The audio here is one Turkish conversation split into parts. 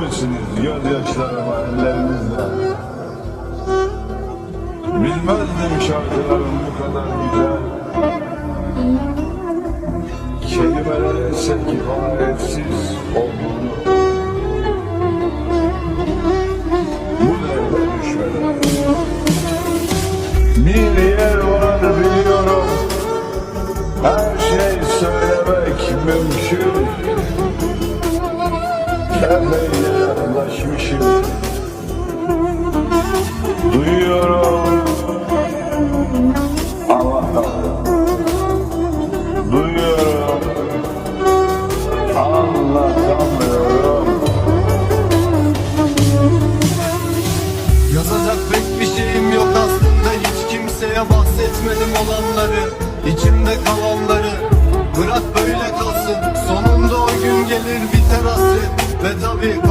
misiniz gözyaşlarıma ellerinizle? Bilmezdim şarkıların bu kadar güzel. Kelimelerin ise kifayetsiz olduğunu. Bu devre düşmeden. Bir yer var biliyorum. Her şey söylemek mümkün. Kefeyle yaklaşmışım. Duyuyorum. Allah'ım. Duyuyorum. Anlatamıyorum. Yazacak pek bir şeyim yok aslında Hiç kimseye bahsetmedim olanları içimde kalanları Bırak böyle kalsın Sonunda o gün gelir biter hasret Ve tabi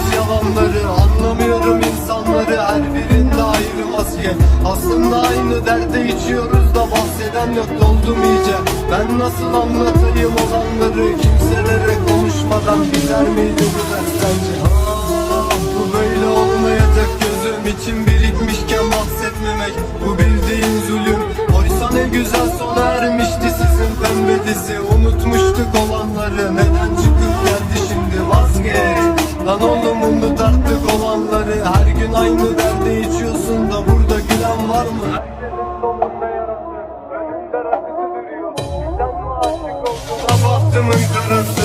kavuşuruz yalanları Anlamıyorum insanları. Her birinde ayrı maske Aslında aynı derde içiyoruz da Bahseden yok doldum iyice. Ben nasıl anlatayım olanları? Kimselere konuşmadan Biter miydi bu dert sence? Ah, Bu böyle olmayacak. Gözüm için birikmişken bahsetmemek. Bu bildiğin zulüm. Oysa ne güzel sona ermişti sizin pembe dizi Unutmuştuk olanları. Neden çıkıp geldi şimdi? Vazgeç. Lan oğlum gün aynı derde içiyorsun da burada gülen var mı? Bahtımın karası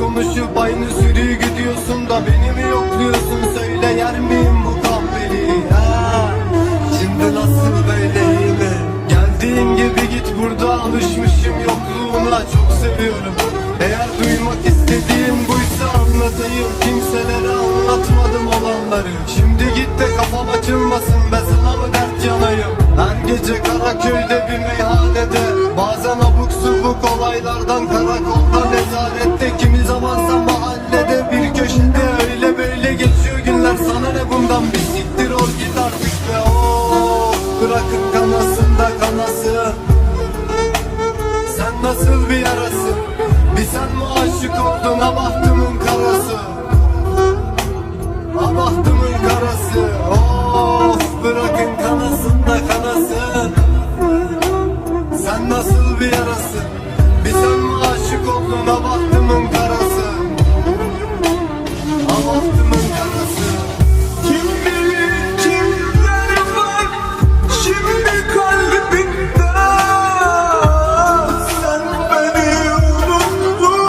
konuşup aynı sürüyü gidiyorsun da Beni mi yokluyorsun? Söyle yer miyim bu kahveli ha? Şimdi nasıl böyle mi? Geldiğin gibi git burada alışmışım yokluğuna çok seviyorum. Eğer duymak istediğin buysa anlatayım. Kimselere anlatmadım olanları. Şimdi git de kafam açılmasın be sana mı dert yanayım? Her gece Karaköy'de bir meyhanede Bazen nasıl bir yarasın? Bir sen mi aşık oldun ha